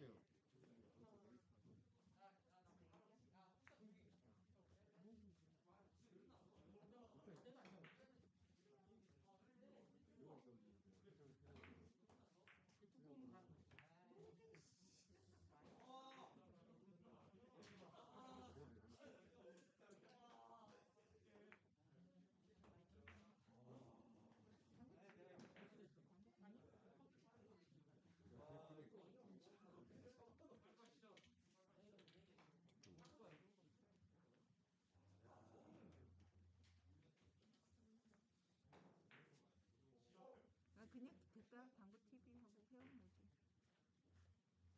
어 그따 당구 TV 하고 회원 뭐지?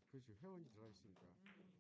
그렇지 회원이 들어가 있으니까 음.